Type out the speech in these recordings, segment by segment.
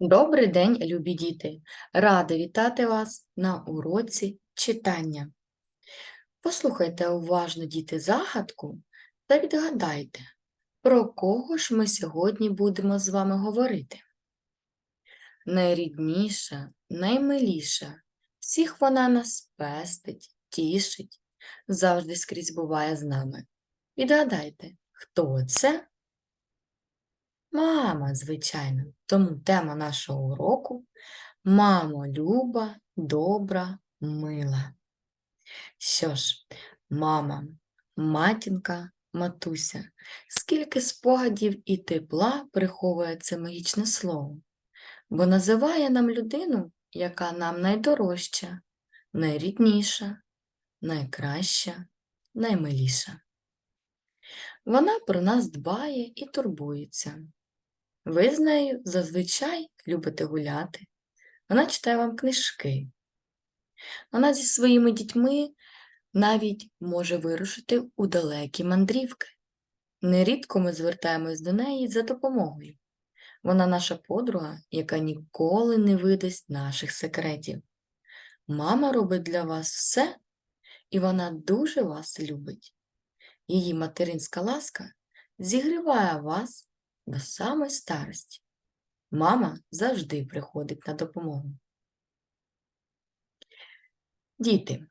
Добрий день, любі діти! Рада вітати вас на уроці читання. Послухайте уважно, діти, загадку та відгадайте, про кого ж ми сьогодні будемо з вами говорити. Найрідніша, наймиліша, всіх вона нас пестить, тішить, завжди скрізь буває з нами. Відгадайте, хто це? Мама, звичайно. Тому тема нашого уроку Мамо люба, добра, мила. Що ж, мама, матінка, матуся, скільки спогадів і тепла приховує це магічне слово, бо називає нам людину, яка нам найдорожча, найрідніша, найкраща, наймиліша. Вона про нас дбає і турбується. Ви з нею зазвичай любите гуляти. Вона читає вам книжки. Вона зі своїми дітьми навіть може вирушити у далекі мандрівки. Нерідко ми звертаємось до неї за допомогою. Вона наша подруга, яка ніколи не видасть наших секретів. Мама робить для вас все, і вона дуже вас любить. Її материнська ласка зігріває вас до самої старості. Мама завжди приходить на допомогу. Діти,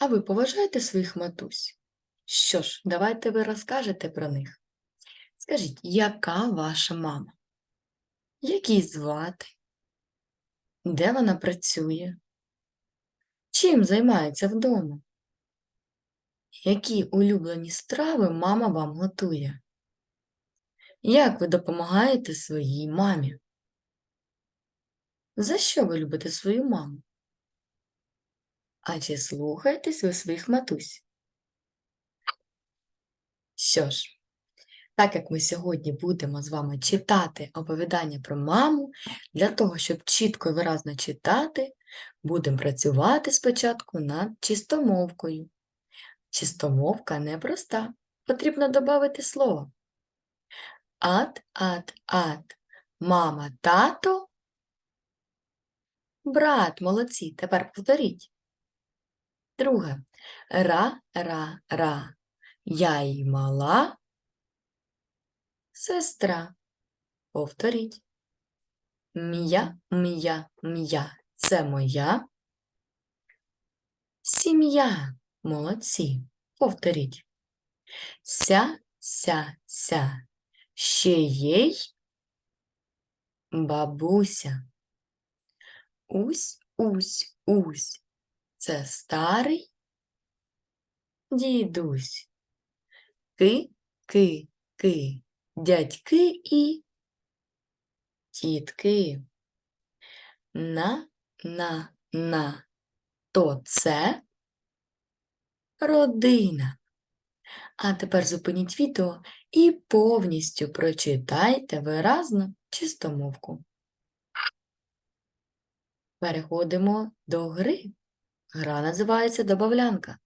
а ви поважаєте своїх матусь? Що ж, давайте ви розкажете про них. Скажіть, яка ваша мама? Як її звати? Де вона працює? Чим займається вдома? Які улюблені страви мама вам готує? Як ви допомагаєте своїй мамі? За що ви любите свою маму? А чи слухаєтесь ви своїх матусь? Що ж, так як ми сьогодні будемо з вами читати оповідання про маму, для того, щоб чітко і виразно читати, будемо працювати спочатку над чистомовкою. Чистомовка непроста, потрібно додати слово. Ат, ат, ат. Мама, тато. Брат, молодці. Тепер повторіть. Друге. Ра, ра, ра. Я й мала. Сестра. Повторіть. М'я, м'я, м'я. Це моя. Сім'я. Молодці. Повторіть. Ся, ся, ся. Ще є бабуся. Усь, усь, усь. Це старий дідусь. Ки, ки, ки. Дядьки і тітки. На, на, на. То це родина. А тепер зупиніть відео і повністю прочитайте виразно чистомовку. Переходимо до гри. Гра називається Добавлянка.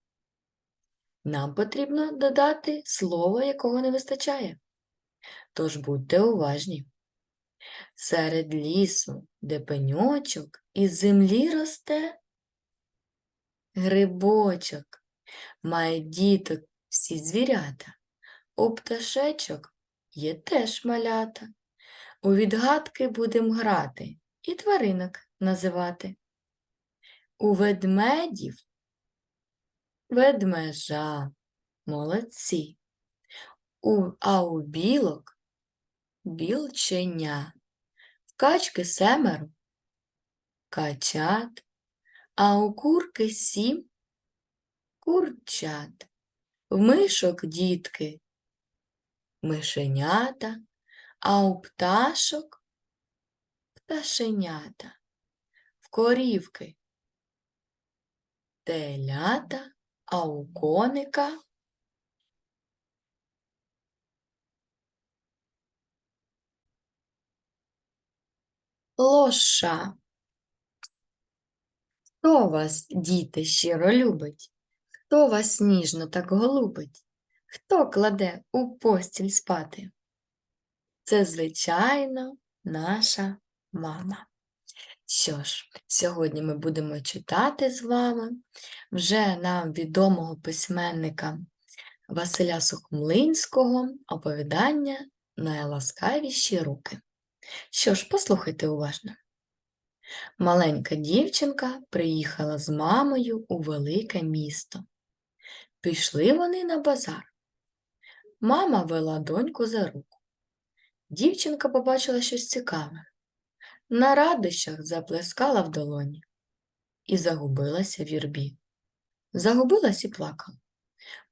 Нам потрібно додати слово, якого не вистачає. Тож будьте уважні. Серед лісу, де пеньочок, із землі росте грибочок, має діток всі звірята. У пташечок є теж малята. У відгадки будем грати і тваринок називати. У ведмедів ведмежа, молодці. У, а у білок білченя. В качки семеро качат, а у курки сім курчат. В мишок дітки мишенята, а у пташок пташенята, в корівки телята, а у коника лоша. Хто вас, діти, щиро любить? Хто вас ніжно так голубить? Хто кладе у постіль спати? Це, звичайно, наша мама. Що ж, сьогодні ми будемо читати з вами вже нам відомого письменника Василя Сухомлинського оповідання Найласкавіші руки. Що ж, послухайте уважно. Маленька дівчинка приїхала з мамою у велике місто. Пішли вони на базар. Мама вела доньку за руку. Дівчинка побачила щось цікаве. На радощах заплескала в долоні і загубилася в юрбі. Загубилась і плакала.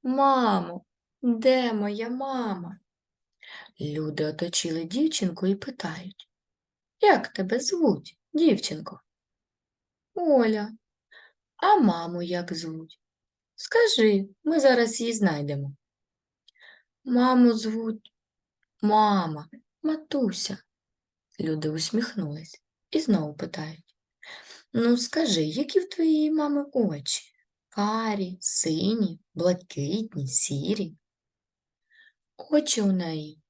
Мамо, де моя мама? Люди оточили дівчинку і питають, як тебе звуть, дівчинко? Оля, а маму як звуть? Скажи, ми зараз її знайдемо. Маму звуть мама, матуся. Люди усміхнулись і знову питають. Ну, скажи, які в твоєї мами очі? Карі, сині, блакитні, сірі. Очі у неї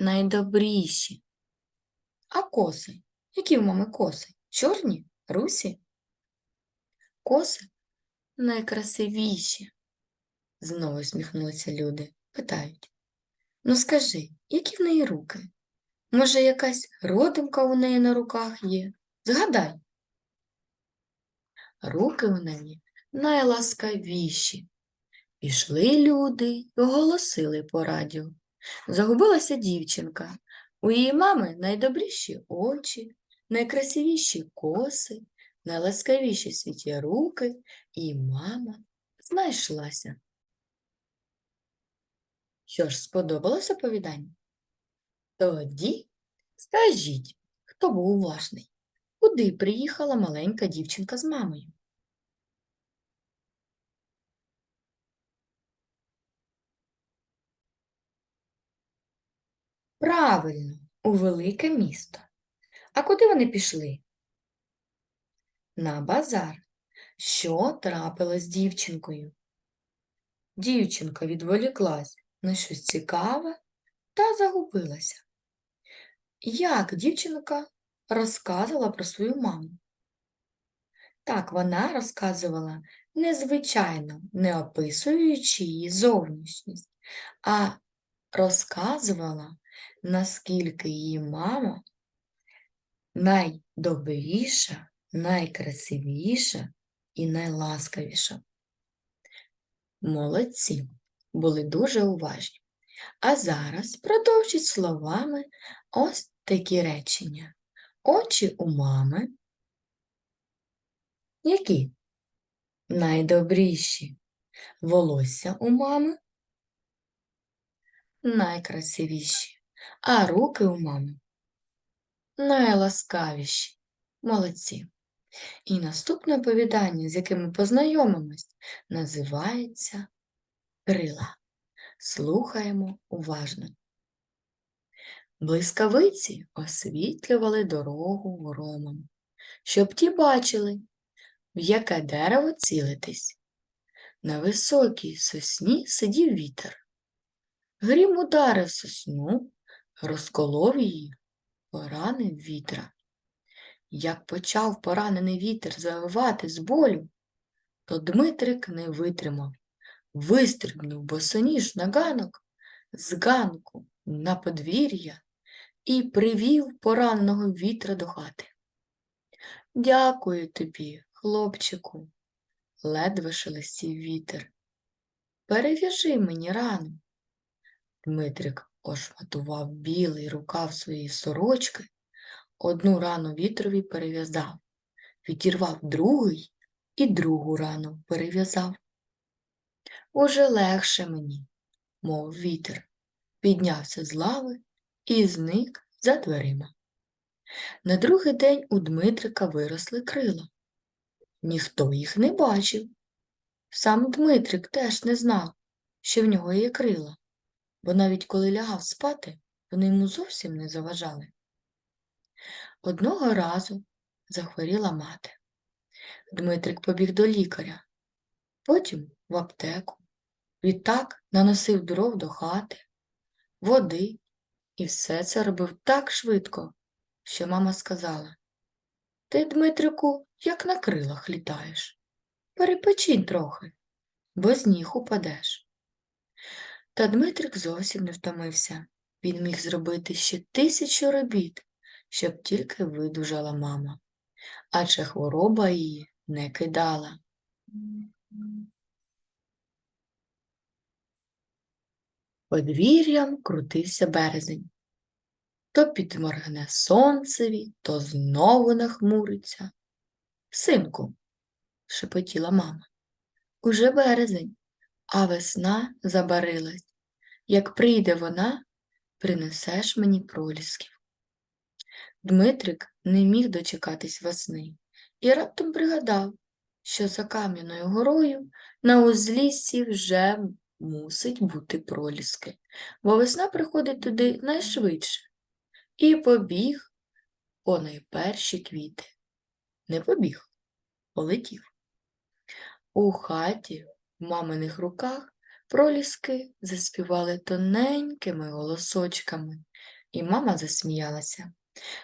найдобріші. А коси? Які в мами коси? Чорні, русі? Коси найкрасивіші. Знову усміхнулися люди. Питають. Ну скажи, які в неї руки? Може, якась родимка у неї на руках є? Згадай. Руки у неї найласкавіші. Пішли люди й оголосили по радіо. Загубилася дівчинка. У її мами найдобріші очі, найкрасивіші коси, найласкавіші світі руки, і мама знайшлася. Що ж, сподобалось оповідання? Тоді скажіть, хто був уважний, куди приїхала маленька дівчинка з мамою? Правильно, у велике місто. А куди вони пішли? На базар. Що трапилось з дівчинкою? Дівчинка відволіклась на щось цікаве та загубилася. Як дівчинка розказувала про свою маму? Так, вона розказувала незвичайно, не описуючи її зовнішність, а розказувала, наскільки її мама найдобріша, найкрасивіша і найласкавіша. Молодці, були дуже уважні. А зараз продовжіть словами ось такі речення. Очі у мами. Які? Найдобріші. Волосся у мами. Найкрасивіші. А руки у мами найласкавіші. Молодці. І наступне оповідання, з яким ми познайомимось, називається Крила. Слухаємо уважно. Блискавиці освітлювали дорогу громом, щоб ті бачили, в яке дерево цілитись. На високій сосні сидів вітер. Грім ударив сосну, розколов її, поранив вітра. Як почав поранений вітер завивати з болю, то Дмитрик не витримав, вистрибнув босоніж на ганок, з ганку на подвір'я і привів пораненого вітра до хати. Дякую тобі, хлопчику, ледве шелестів вітер. Перев'яжи мені рану. Дмитрик ошматував білий рукав своєї сорочки, одну рану вітрові перев'язав, відірвав другий і другу рану перев'язав. Уже легше мені, мов вітер, піднявся з лави і зник за дверима. На другий день у Дмитрика виросли крила. Ніхто їх не бачив. Сам Дмитрик теж не знав, що в нього є крила, бо навіть коли лягав спати, вони йому зовсім не заважали. Одного разу захворіла мати. Дмитрик побіг до лікаря, потім в аптеку. Відтак наносив дров до хати, води, і все це робив так швидко, що мама сказала Ти, Дмитрику, як на крилах літаєш. Перепочинь трохи, бо з ніг упадеш. Та Дмитрик зовсім не втомився. Він міг зробити ще тисячу робіт, щоб тільки видужала мама, адже хвороба її не кидала. Подвір'ям крутився березень. То підморгне сонцеві, то знову нахмуриться. Синку, шепотіла мама, уже березень, а весна забарилась. Як прийде вона, принесеш мені пролісків. Дмитрик не міг дочекатись весни і раптом пригадав, що за Кам'яною горою на узліссі вже мусить бути проліски, бо весна приходить туди найшвидше. І побіг по найперші квіти. Не побіг, полетів. У хаті в маминих руках проліски заспівали тоненькими голосочками, і мама засміялася.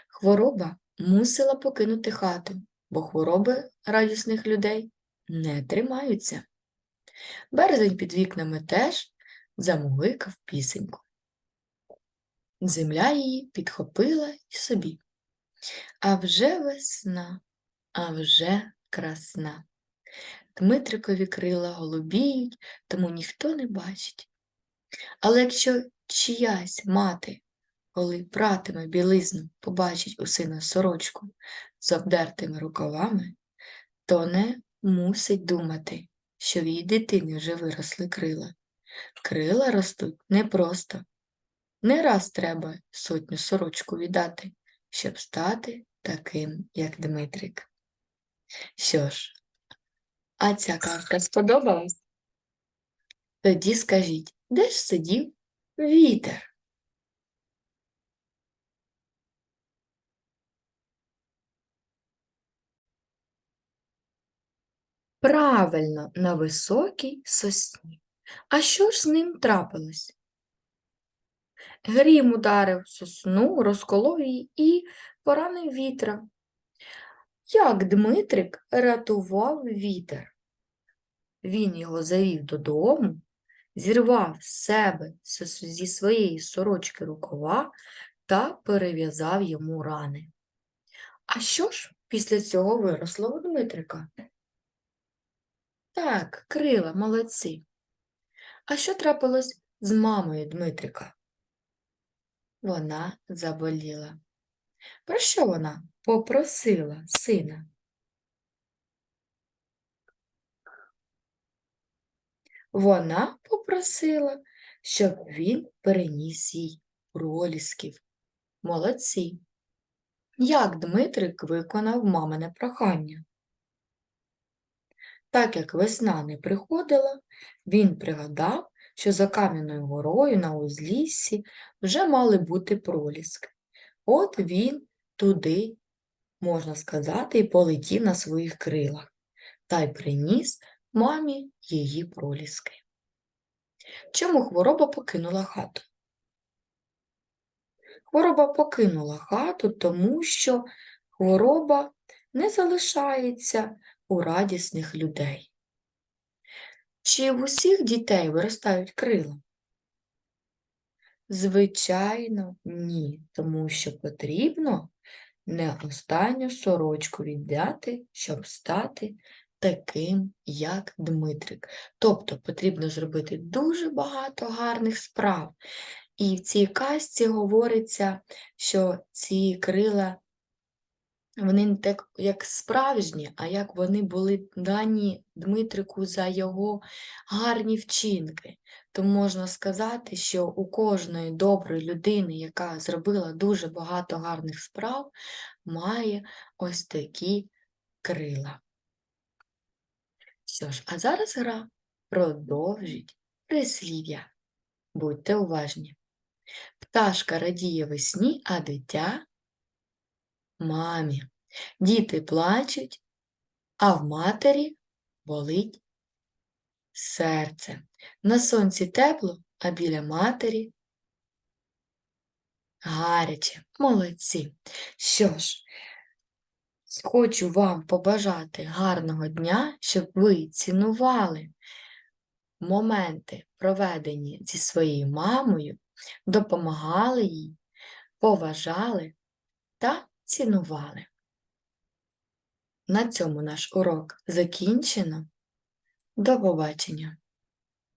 Хвороба мусила покинути хату, бо хвороби радісних людей не тримаються. Березень під вікнами теж замугикав пісеньку. Земля її підхопила й собі. А вже весна, а вже красна. Дмитрикові крила голубіють, тому ніхто не бачить. Але якщо чиясь мати, коли пратиме білизну, побачить у сина сорочку з обдертими рукавами, то не мусить думати, що в її дитини вже виросли крила. Крила ростуть не просто. Не раз треба сотню сорочку віддати, щоб стати таким, як Дмитрик. Що ж, а ця казка сподобалась? Тоді скажіть, де ж сидів вітер? Правильно, на високій сосні. А що ж з ним трапилось? Грім ударив сосну, розколов її і поранив вітра. Як Дмитрик рятував вітер? Він його завів додому, зірвав з себе зі своєї сорочки рукава та перев'язав йому рани. А що ж після цього виросло у Дмитрика? Так, крила, молодці. А що трапилось з мамою Дмитрика? Вона заболіла. Про що вона попросила сина? Вона попросила, щоб він переніс їй пролісків. Молодці. Як Дмитрик виконав мамине прохання? Так як весна не приходила, він пригадав, що за Кам'яною горою на узліссі вже мали бути проліски. От він туди, можна сказати, і полетів на своїх крилах та й приніс мамі її проліски. Чому хвороба покинула хату? Хвороба покинула хату, тому що хвороба не залишається у радісних людей. Чи в усіх дітей виростають крила? Звичайно, ні, тому що потрібно не останню сорочку віддати, щоб стати таким, як Дмитрик. Тобто потрібно зробити дуже багато гарних справ. І в цій казці говориться, що ці крила вони не так як справжні, а як вони були дані Дмитрику за його гарні вчинки. То можна сказати, що у кожної доброї людини, яка зробила дуже багато гарних справ, має ось такі крила. Що ж, а зараз гра продовжить прислів'я. Будьте уважні. Пташка радіє весні, а дитя мамі. Діти плачуть, а в матері болить серце. На сонці тепло, а біля матері Гаряче, молодці. Що ж, хочу вам побажати гарного дня, щоб ви цінували моменти, проведені зі своєю мамою, допомагали їй, поважали та цінували. На цьому наш урок закінчено. До побачення!